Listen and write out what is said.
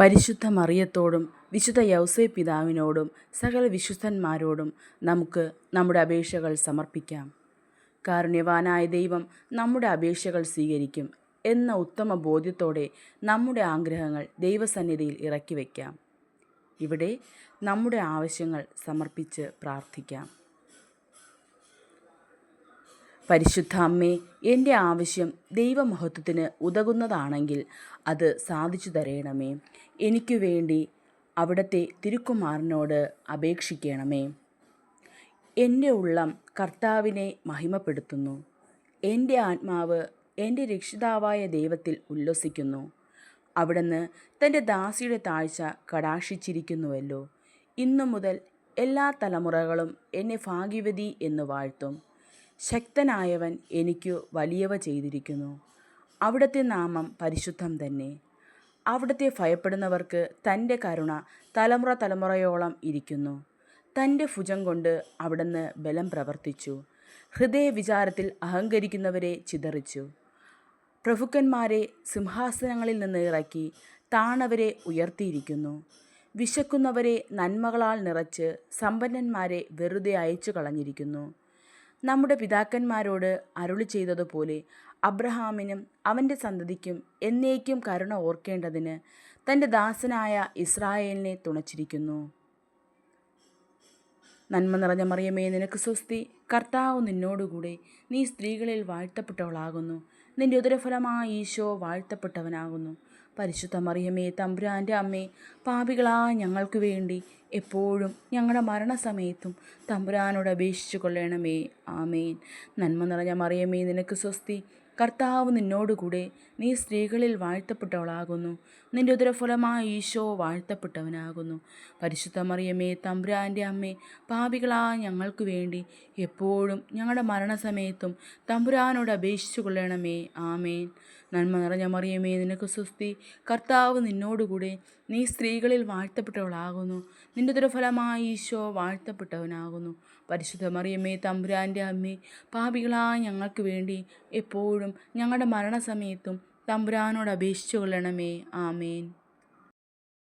പരിശുദ്ധ മറിയത്തോടും വിശുദ്ധ യൗസേ പിതാവിനോടും സകല വിശുദ്ധന്മാരോടും നമുക്ക് നമ്മുടെ അപേക്ഷകൾ സമർപ്പിക്കാം. കാരുണ്യവാനായ ദൈവം നമ്മുടെ അപേക്ഷകൾ സ്വീകരിക്കും എന്ന ഉത്തമ ബോധ്യത്തോടെ നമ്മുടെ ആഗ്രഹങ്ങൾ ദൈവസന്നിധിയിൽ ഇറക്കി വയ്ക്കാം. ഇവിടെ നമ്മുടെ ആവശ്യങ്ങൾ സമർപ്പിച്ച് പ്രാർത്ഥിക്കാം. പരിശുദ്ധ അമ്മേ എന്റെ ആവശ്യം ദൈവമഹത്വത്തിന് ഉതകുന്നതാണെങ്കിൽ അത് സാധിച്ചു തരയണമേ എനിക്കു വേണ്ടി അവിടുത്തെ തിരുക്കുമാറിനോട് അപേക്ഷിക്കണമേ. എന്റെ ഉള്ളം കർത്താവിനെ മഹിമപ്പെടുത്തുന്നു. എന്റെ ആത്മാവ് എന്റെ രക്ഷിതാവായ ദൈവത്തിൽ ഉല്ലസിക്കുന്നു. അവിടുന്ന് തന്റെ ദാസിയുടെ താഴ്ച കടാക്ഷിച്ചിരിക്കുന്നുവല്ലോ. ഇന്നു മുതൽ എല്ലാ തലമുറകളും എന്നെ ഭാഗ്യവതി എന്ന് വാഴ്ത്തും. ശക്തനായവൻ എനിക്കു വലിയവ ചെയ്തിരിക്കുന്നു. അവിടുത്തെ നാമം പരിശുദ്ധം തന്നെ. അവിടുത്തെ ഭയപ്പെടുന്നവർക്ക് തന്റെ കരുണ തലമുറ തലമുറയോളം ഇരിക്കുന്നു. തന്റെ ഭുജം കൊണ്ട് അവിടുന്ന് ബലം പ്രവർത്തിച്ചു. ഹൃദയ വിചാരത്തിൽ അഹങ്കരിക്കുന്നവരെ ചിതറിച്ചു. പ്രഭുക്കന്മാരെ സിംഹാസനങ്ങളിൽ നിന്ന് ഇറക്കി താണവരെ ഉയർത്തിയിരിക്കുന്നു. വിശക്കുന്നവരെ നന്മകളാൽ നിറച്ച് സമ്പന്നന്മാരെ വെറുതെ അയച്ചു കളഞ്ഞിരിക്കുന്നു നമ്മുടെ പിതാക്കന്മാരോട് അരുളി ചെയ്തതുപോലെ അബ്രഹാമിനും അവന്റെ സന്തതിക്കും എന്നേക്കും കരുണ ഓർക്കേണ്ടതിന് തന്റെ ദാസനായ ഇസ്രായേലിനെ തുണച്ചിരിക്കുന്നു. നന്മ നിറഞ്ഞ മറിയമേ നിനക്ക് സ്വസ്തി. കർത്താവ് നിന്നോടുകൂടെ നീ സ്ത്രീകളിൽ വാഴ്ത്തപ്പെട്ടവളാകുന്നു. നിന്റെ ഉദരഫലമായ ഈശോ വാഴ്ത്തപ്പെട്ടവനാകുന്നു. പരിശുദ്ധ മറിയമേ തമ്പുരാന്റെ അമ്മേ പാപികളാ ഞങ്ങൾക്ക് വേണ്ടി എപ്പോഴും ഞങ്ങളുടെ മരണസമയത്തും തമ്പുരാനോട് അപേക്ഷിച്ചു കൊള്ളണമേ. ആമേൻ. നന്മ നിറഞ്ഞ മറിയമേ നിനക്ക് സ്വസ്തി. കർത്താവ് നിന്നോടുകൂടെ നീ സ്ത്രീകളിൽ വാഴ്ത്തപ്പെട്ടവളാകുന്നു. നിന്റെ ഉദരഫലമായ ഈശോ വാഴ്ത്തപ്പെട്ടവനാകുന്നു. പരിശുദ്ധ മറിയമ്മേ തമ്പുരാന്റെ അമ്മേ പാപികളാ ഞങ്ങൾക്ക് വേണ്ടി എപ്പോഴും ഞങ്ങളുടെ മരണസമയത്തും തമ്പുരാനോട് അപേക്ഷിച്ചു കൊള്ളണമേ. ആമേൻ. നന്മ നിറഞ്ഞ മറിയമേ നിനക്ക് സ്വസ്തി. കർത്താവ് നിന്നോടുകൂടെ. നീ സ്ത്രീകളിൽ വാഴ്ത്തപ്പെട്ടവളാകുന്നു. നിന്റെ ദുരഫലമായി ഈശോ വാഴ്ത്തപ്പെട്ടവനാകുന്നു. പരിശുദ്ധ മറിയമ്മേ തമ്പുരാന്റെ അമ്മേ പാപികളായ ഞങ്ങൾക്ക് വേണ്ടി എപ്പോഴും ഞങ്ങളുടെ മരണസമയത്തും തമ്പുരാനോട് അപേക്ഷിച്ചു കൊള്ളണമേ. ആമേൻ.